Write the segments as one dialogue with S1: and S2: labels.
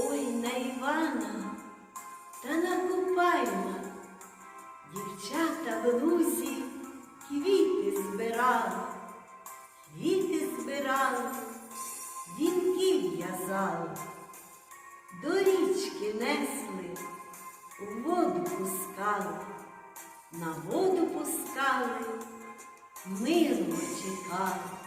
S1: Ой на Івана та на Купайна, дівчата Лузі. на воду пускали, мило чекали.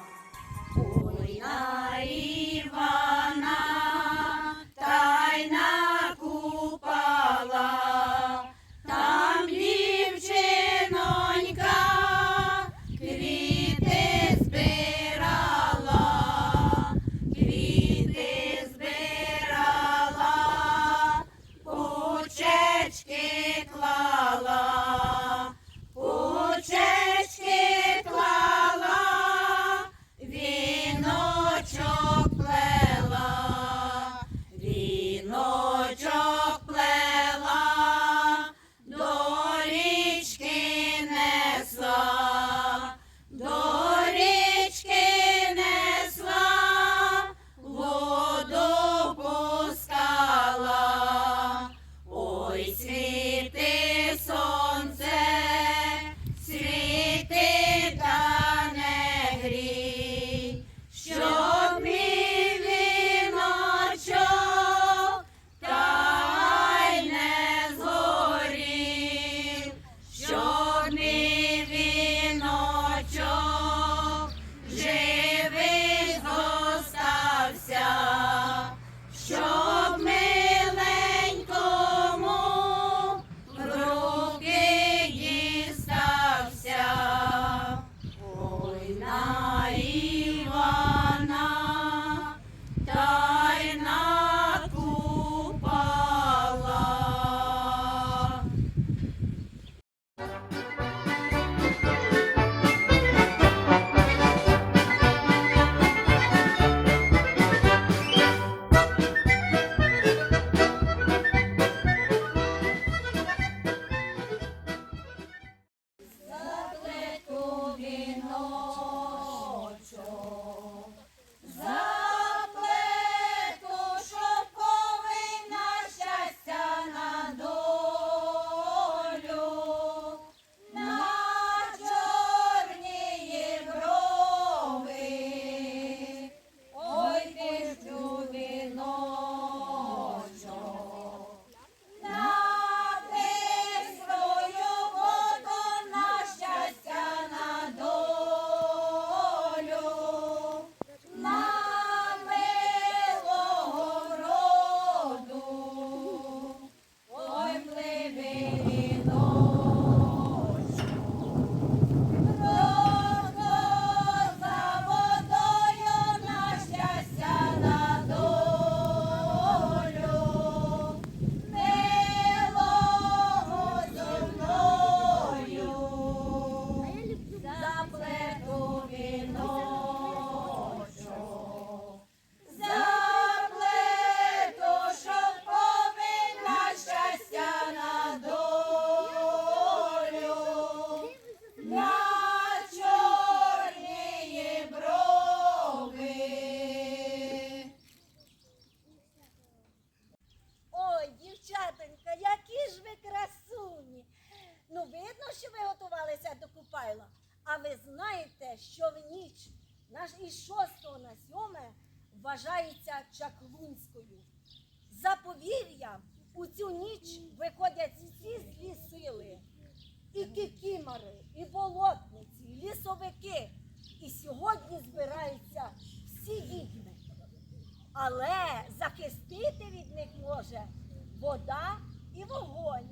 S1: вода і вогонь.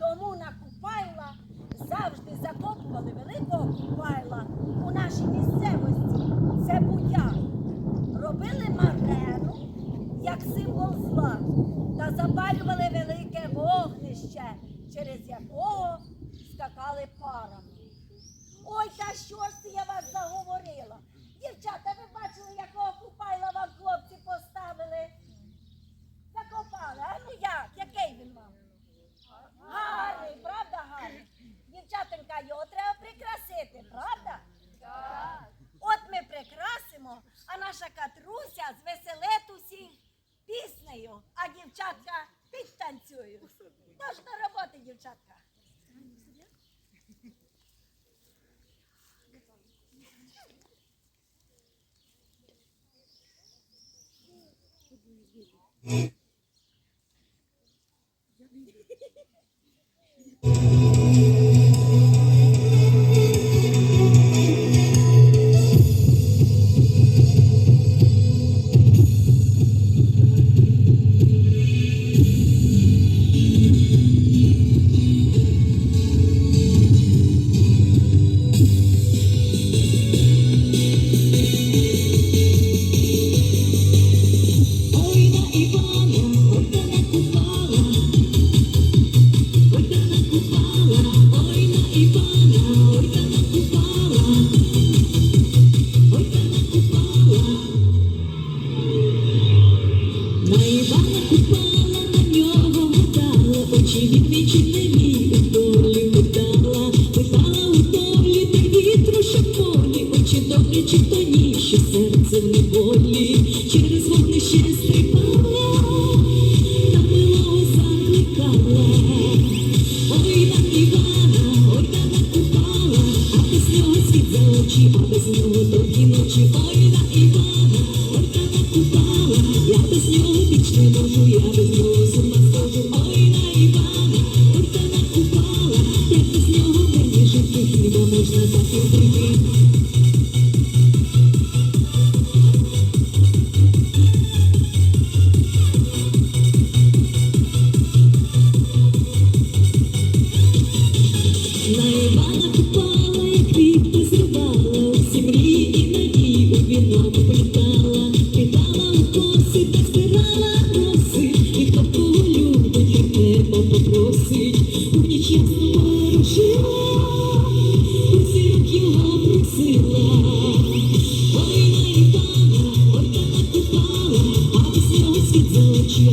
S1: Тому на Купайла завжди закопували великого Купайла у нашій місцевості. Це буяк. Робили марену як символ зла та запалювали велике вогнище через танцюю. Тож до роботи, дівчатка. Thank you.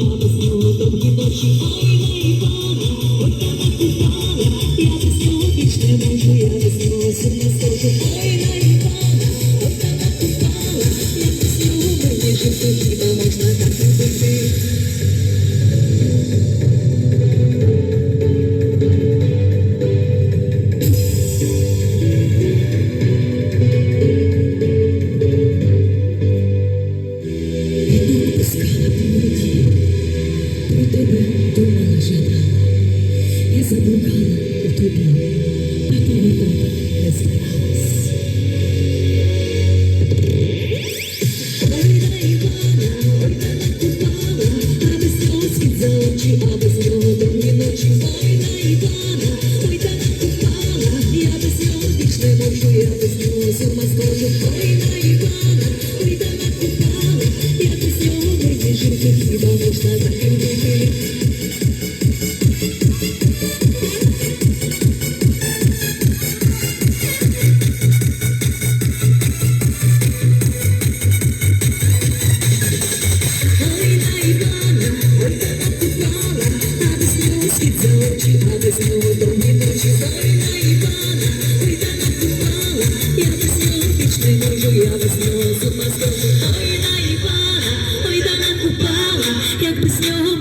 S2: with this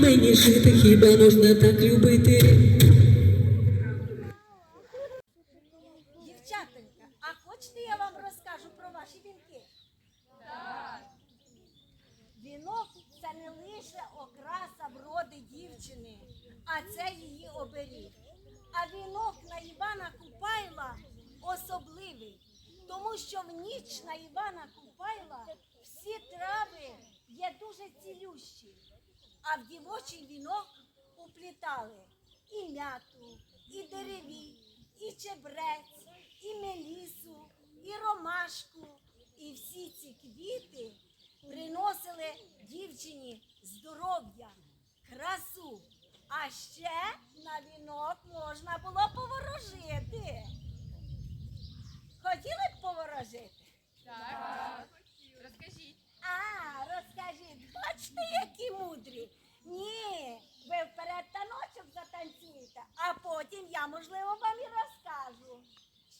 S2: нині жити, хіба можна так любити?
S1: Дівчатенька, а хочете я вам розкажу про ваші вінки? Вінок це не лише окраса вроди дівчини, а це її оберіг. А вінок на Івана Купайла особливий, тому що в ніч на Івана Купайла всі трави є дуже цілющі а в дівочий вінок уплітали і мяту, і дереві, і чебрець, і мелісу, і ромашку. І всі ці квіти приносили дівчині здоров'я, красу. А ще на вінок можна було поворожити. Хотіли б поворожити?
S3: Так.
S1: Бачите, які мудрі. Ні, ви вперед таночок затанцюєте, а потім я, можливо, вам і розкажу.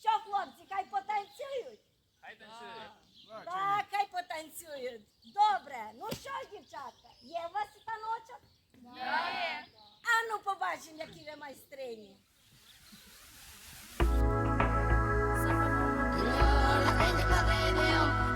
S1: Що, хлопці, хай потанцюють?
S4: Хай танцюють. Ну,
S1: так, хай потанцюють. Добре. Ну що, дівчатка, є у вас таночок? Є. А ну, побачимо, які ви майстрині.
S3: Something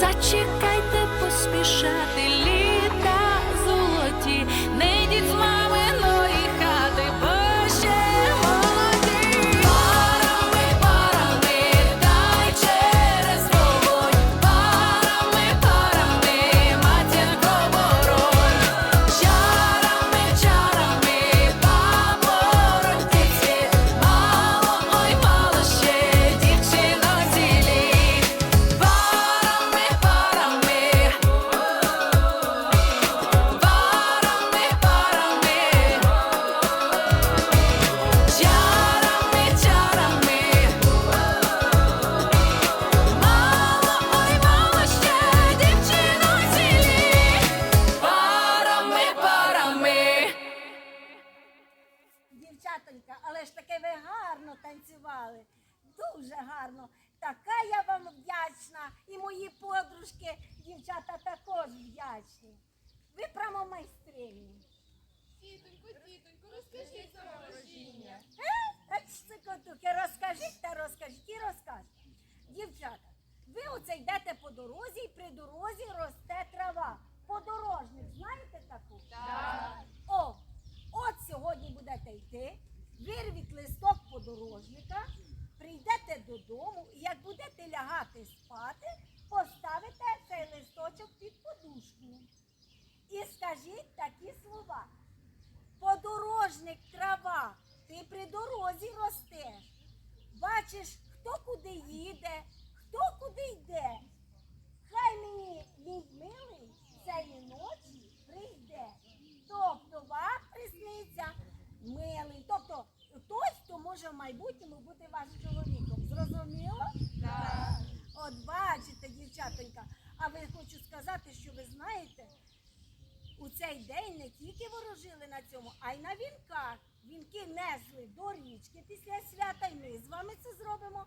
S3: Зачекайте поспішати
S1: танцювали. Дуже гарно. Така я вам вдячна. І мої подружки, дівчата також вдячні. Ви прямо майстрині.
S3: Тітонько, тітонько, розкажіть за ворожіння.
S1: Е? Розкажіть та розкажіть і розкажіть. Дівчата, ви оце йдете по дорозі і при дорозі росте трава. Подорожник, знаєте таку? Так. О, от сьогодні будете йти, вирвіть листок подорожника, прийдете додому, і як будете лягати спати, поставите цей листочок під подушку. І скажіть такі слова. Подорожник трава, ти при дорозі ростеш. Бачиш, хто куди їде, хто куди йде. Хай мені він милий цієї ночі прийде. Тобто вам присниться милий. Тобто той, хто може в майбутньому бути вашим чоловіком. Зрозуміло? Так. От бачите, дівчатонька, а ви хочу сказати, що ви знаєте, у цей день не тільки ворожили на цьому, а й на вінках. Вінки несли до річки після свята, і ми з вами це зробимо.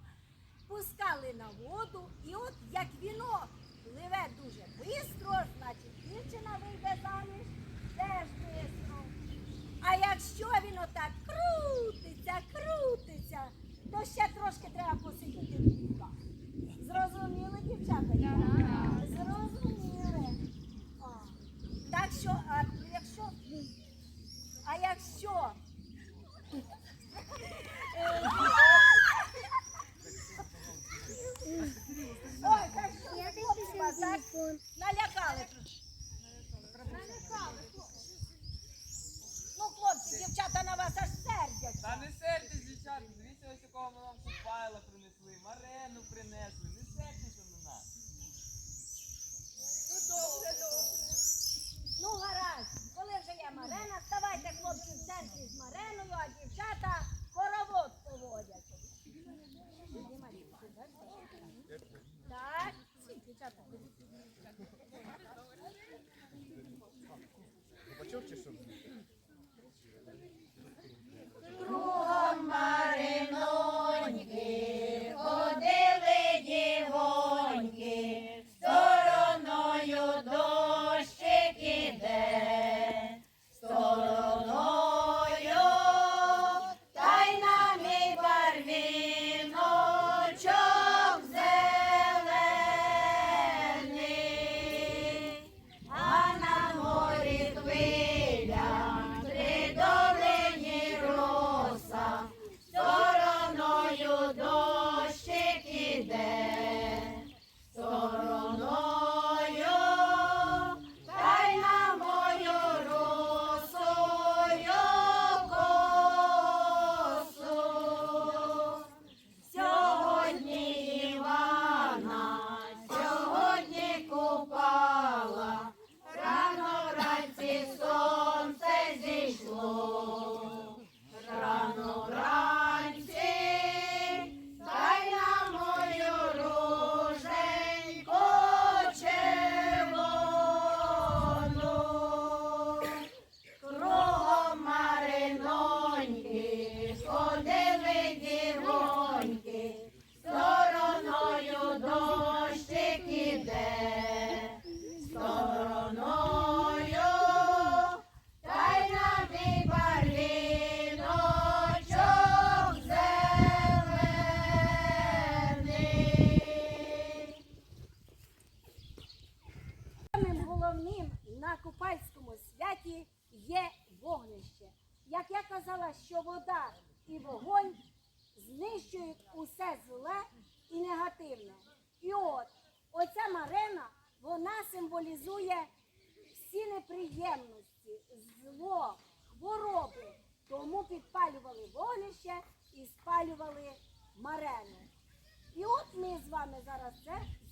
S1: Пускали на воду, і от як вінок пливе дуже швидко, значить дівчина вийде заміж що він отак крутиться, крутиться, то ще трошки треба посидіти в дівках. Зрозуміли, дівчата? Зрозуміли. О. Так що, а якщо, а якщо
S4: ой,
S1: так що, хлопці, так? Та не
S4: сердись, дівчата, дивіться, ось якого ми вам супайла принесли, марену принесли,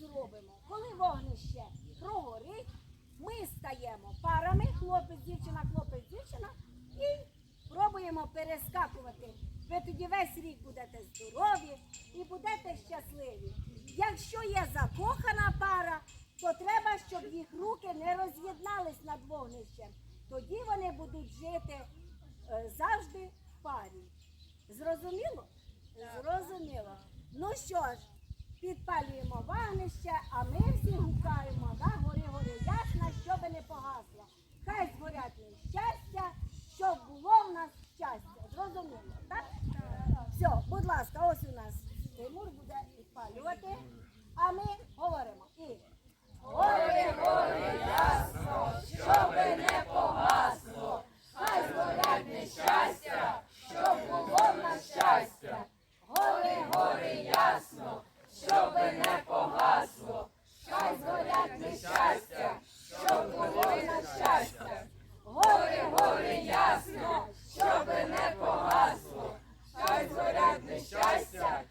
S1: це зробимо. Коли вогнище прогорить, ми стаємо парами, хлопець, дівчина, хлопець, дівчина, і пробуємо перескакувати. Ви тоді весь рік будете здорові і будете щасливі. Якщо є закохана пара, то треба, щоб їх руки не роз'єднались над вогнищем. Тоді вони будуть жити е, завжди в парі. Зрозуміло? Зрозуміло. Ну що ж, підпалюємо вогнище, а ми всі гукаємо на гори, гори ясна, щоб не погасло. Хай згорять щастя, щоб було в нас щастя. Зрозуміло, так? Все, будь ласка, ось у нас Тимур буде підпалювати, а ми говоримо і гори, гори, ясно, щоб не погасло. Хай згорять нещастя, щоб було в нас щастя. Гори, гори, ясно щоби не погасло, хай згорять нещастя, щоб було й на щастя, горе, горе ясно, щоби не погасло, хай згорять нещастя.